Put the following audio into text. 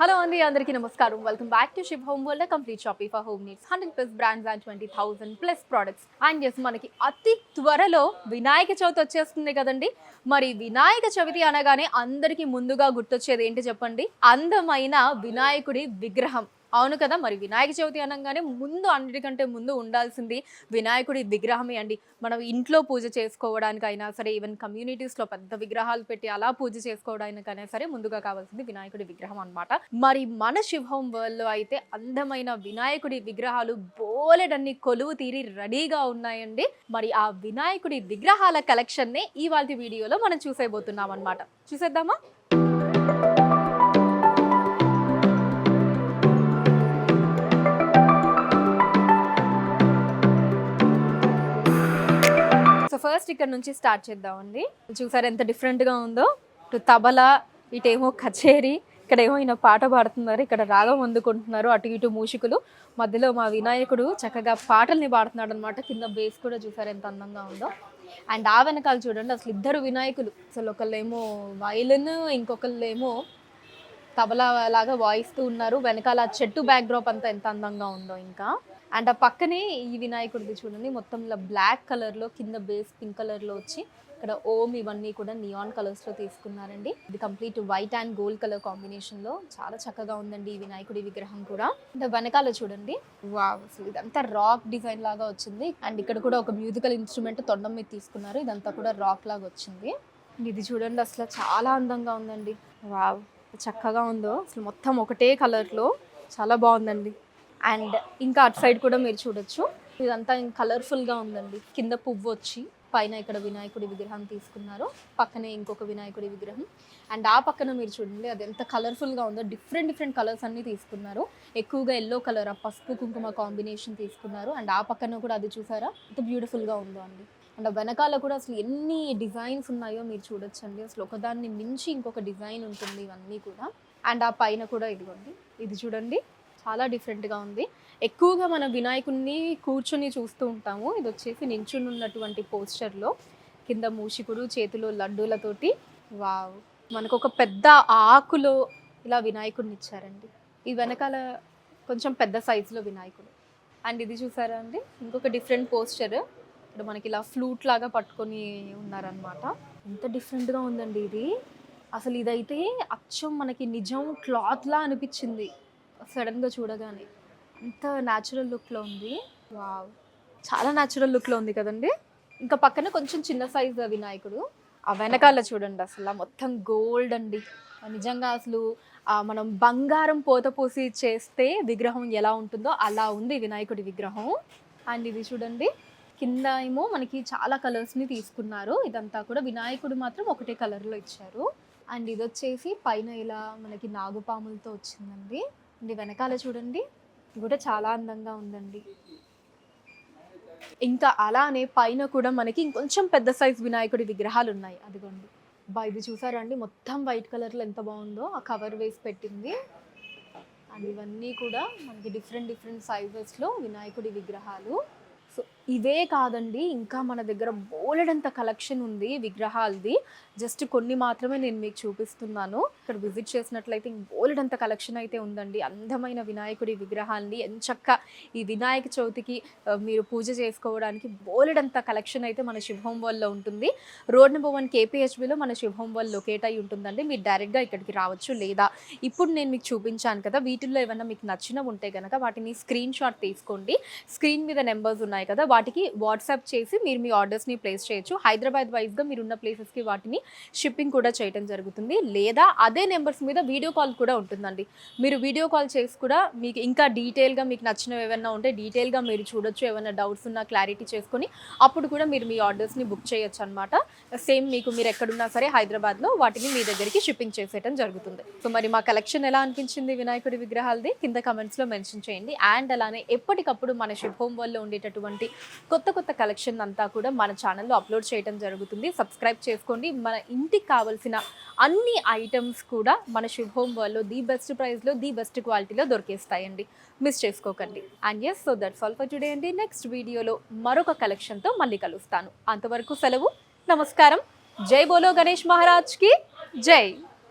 Hello అండి అందరికీ నమస్కారం. Welcome back to ship home world complete shopping for home needs hundred plus brands and twenty thousand plus products and yes మనకి అతి త్వరలో వినాయక చవితి వచ్చేస్తుంది కదండి. మరి వినాయక చవితి అనగానే అందరికీ ముందుగా గుర్తొచ్చేది ఏంటి చెప్పండి? అందమైన వినాయకుడి విగ్రహం. అవును కదా మరి వినాయక చవితి అనగానే ముందు అన్నిటికంటే ముందు ఉండాల్సింది వినాయకుడి విగ్రహమే అండి. మనం ఇంట్లో పూజ చేసుకోవడానికైనా సరే ఈవెన్ కమ్యూనిటీస్లో పెద్ద విగ్రహాలు పెట్టి అలా పూజ చేసుకోవడానికైనా సరే ముందుగా కావాల్సింది వినాయకుడి విగ్రహం అనమాట మరి మన శివ్ వరల్డ్లో అయితే అందమైన వినాయకుడి విగ్రహాలు బోలెడన్ని కొలువు తీరి రెడీగా ఉన్నాయండి. మరి ఆ వినాయకుడి విగ్రహాల కలెక్షన్నే ఇవాళ వీడియోలో మనం చూసేయబోతున్నాం అనమాట చూసేద్దామా? ఫస్ట్ ఇక్కడ నుంచి స్టార్ట్ చేద్దామండి. చూసారు ఎంత డిఫరెంట్గా ఉందో? ఇటు తబలా ఇటేమో కచేరీ ఇక్కడ ఏమో ఈయన పాట పాడుతున్నారు ఇక్కడ రాగం అందుకుంటున్నారు అటు ఇటు మూషికులు. మధ్యలో మా వినాయకుడు చక్కగా పాటల్ని పాడుతున్నాడు అనమాట కింద బేస్ కూడా చూసారు ఎంత అందంగా ఉందో. అండ్ ఆ వెనకాల చూడండి అసలు ఇద్దరు వినాయకులు. అసలు ఒకళ్ళేమో వైలిన్ ఇంకొకళ్ళేమో తబలా లాగా వాయిస్తూ ఉన్నారు. వెనకాల చెట్టు బ్యాక్డ్రాప్ అంతా ఎంత అందంగా ఉందో ఇంకా. అండ్ ఆ పక్కనే ఈ వినాయకుడిది చూడండి. మొత్తం ఇలా బ్లాక్ కలర్లో కింద బేస్ పింక్ కలర్లో వచ్చి ఇక్కడ ఓమ్ ఇవన్నీ కూడా నియాన్ కలర్స్లో తీసుకున్నారండి. ఇది complete white and gold colour కాంబినేషన్లో చాలా చక్కగా ఉందండి ఈ వినాయకుడి విగ్రహం కూడా. అంటే వెనకాల చూడండి. వావ్ అసలు ఇదంతా రాక్ డిజైన్ లాగా వచ్చింది. అండ్ ఇక్కడ కూడా ఒక మ్యూజికల్ ఇన్స్ట్రుమెంట్ తొండం మీద తీసుకున్నారు. ఇదంతా కూడా రాక్ లాగా వచ్చింది. ఇది చూడండి అసలు చాలా అందంగా ఉందండి. వావ్ చక్కగా ఉందో. అసలు మొత్తం ఒకటే కలర్లో చాలా బాగుందండి. అండ్ ఇంకా అటు సైడ్ కూడా మీరు చూడొచ్చు. ఇదంతా కలర్ఫుల్గా ఉందండి. కింద పువ్వు వచ్చి పైన ఇక్కడ వినాయకుడి విగ్రహం తీసుకున్నారు. పక్కనే ఇంకొక వినాయకుడి విగ్రహం. అండ్ ఆ పక్కన మీరు చూడండి అది ఎంత కలర్ఫుల్గా ఉందో. డిఫరెంట్ డిఫరెంట్ కలర్స్ అన్ని తీసుకున్నారు. ఎక్కువగా ఎల్లో కలర్ ఆ పసుపు కుంకుమ కాంబినేషన్ తీసుకున్నారు. అండ్ ఆ పక్కన కూడా అది చూసారా? ఎంత బ్యూటిఫుల్గా ఉందో అండి. అండ్ వెనకాల కూడా అసలు ఎన్ని డిజైన్స్ ఉన్నాయో మీరు చూడొచ్చండి. అసలు ఒకదాన్ని మించి ఇంకొక డిజైన్ ఉంటుంది ఇవన్నీ కూడా. అండ్ ఆ పైన కూడా ఇదిగోండి ఇది చూడండి చాలా డిఫరెంట్గా ఉంది. ఎక్కువగా మన వినాయకుడిని కూర్చొని చూస్తూ ఉంటాము. ఇది వచ్చేసి నించుని ఉన్నటువంటి పోస్చర్లో కింద మూషికుడు చేతిలో లడ్డూలతోటి. వావ్! మనకు ఒక పెద్ద ఆకులో ఇలా వినాయకుడిని ఇచ్చారండి. ఈ వెనకాల కొంచెం పెద్ద సైజులో వినాయకుడు. అండ్ ఇది చూసారా అండి? ఇంకొక డిఫరెంట్ పోస్చర్ ఇక్కడ మనకి ఇలా ఫ్లూట్ లాగా పట్టుకొని ఉన్నారనమాట ఎంత డిఫరెంట్గా ఉందండి ఇది. అసలు ఇదైతే అచ్చం మనకి నిజం క్లాత్లా అనిపించింది. సడన్గా చూడగానే. అంత న్యాచురల్ లుక్లో ఉంది. వావ్ చాలా న్యాచురల్ లుక్లో ఉంది కదండి. ఇంకా పక్కన కొంచెం చిన్న సైజు వినాయకుడు ఆ వెనకాల చూడండి అసలు మొత్తం గోల్డ్ అండి. నిజంగా అసలు మనం బంగారం పోత పోసి చేస్తే విగ్రహం ఎలా ఉంటుందో అలా ఉంది వినాయకుడి విగ్రహం. అండ్ ఇది చూడండి. కింద ఏమో మనకి చాలా కలర్స్ని తీసుకున్నారు. ఇదంతా కూడా వినాయకుడు మాత్రం ఒకటే కలర్లో ఇచ్చారు. అండ్ ఇది వచ్చేసి పైన ఇలా మనకి నాగుపాములతో వచ్చిందండి. అండ్ వెనకాల చూడండి కూడా చాలా అందంగా ఉందండి. ఇంకా అలానే పైన కూడా మనకి ఇంకొంచెం పెద్ద సైజ్ వినాయకుడి విగ్రహాలు ఉన్నాయి. అదిగోండి. బా ఇది చూసారా అండి? మొత్తం వైట్ కలర్లో ఎంత బాగుందో ఆ కవర్ వేసి పెట్టింది. అండ్ ఇవన్నీ కూడా మనకి డిఫరెంట్ డిఫరెంట్ సైజెస్లో వినాయకుడి విగ్రహాలు. సో ఇవే కాదండి ఇంకా మన దగ్గర బోలెడంత కలెక్షన్ ఉంది విగ్రహాలది. జస్ట్ కొన్ని మాత్రమే నేను మీకు చూపిస్తున్నాను. ఇక్కడ విజిట్ చేసినట్లయితే బోలెడంత కలెక్షన్ అయితే ఉందండి. అందమైన వినాయకుడి విగ్రహాల్ని ఎంచక్క ఈ వినాయక చవితికి మీరు పూజ చేసుకోవడానికి బోలెడంత కలెక్షన్ అయితే మన శుభం వల్ల ఉంటుంది. రోడ్ నెంబర్ వన్ కేపీహెచ్బిలో మన శుభం వల్ల లొకేట్ అయి ఉంటుందండి. మీరు డైరెక్ట్గా ఇక్కడికి రావచ్చు లేదా ఇప్పుడు నేను మీకు చూపించాను కదా వీటిల్లో ఏమైనా మీకు నచ్చినవి ఉంటే కనుక వాటిని స్క్రీన్ షాట్ తీసుకోండి. స్క్రీన్ మీద నెంబర్స్ ఉన్నాయి కదా వాటికి వాట్సాప్ చేసి మీరు మీ ఆర్డర్స్ని ప్లేస్ చేయొచ్చు. హైదరాబాద్ వైజ్గా మీరు ఉన్న ప్లేసెస్కి వాటిని షిప్పింగ్ కూడా చేయడం జరుగుతుంది. లేదా అదే నెంబర్స్ మీద వీడియో కాల్ కూడా ఉంటుందండి. మీరు వీడియో కాల్ చేసి కూడా మీకు ఇంకా డీటెయిల్గా మీకు నచ్చినవి ఏమైనా ఉంటే డీటెయిల్గా మీరు చూడొచ్చు. ఏమైనా డౌట్స్ ఉన్నా క్లారిటీ చేసుకొని అప్పుడు కూడా మీరు మీ ఆర్డర్స్ని బుక్ చేయొచ్చు అనమాట సేమ్ మీకు మీరు ఎక్కడున్నా సరే హైదరాబాద్లో వాటిని మీ దగ్గరికి షిప్పింగ్ చేసేయడం జరుగుతుంది. సో మరి మా కలెక్షన్ ఎలా అనిపించింది వినాయకుడి విగ్రహాలది? కింద కమెంట్స్లో మెన్షన్ చేయండి. అండ్ అలానే ఎప్పటికప్పుడు మన శుభోం హోమ్ వల్ల ఉండేటటువంటి కొత్త కొత్త కలెక్షన్ అంతా కూడా మన ఛానల్లో అప్లోడ్ చేయడం జరుగుతుంది. సబ్స్క్రైబ్ చేసుకోండి. మన ఇంటికి కావాల్సిన అన్ని ఐటమ్స్ కూడా మన శుభ హోమ్ వల్ల ది బెస్ట్ ప్రైస్లో ది బెస్ట్ క్వాలిటీలో దొరికేస్తాయండి. మిస్ చేసుకోకండి. And yes so that's all for today అండి. నెక్స్ట్ వీడియోలో మరొక కలెక్షన్తో మళ్ళీ కలుస్తాను. అంతవరకు సెలవు. నమస్కారం. జై బోలో గణేష్ మహారాజ్కి జై.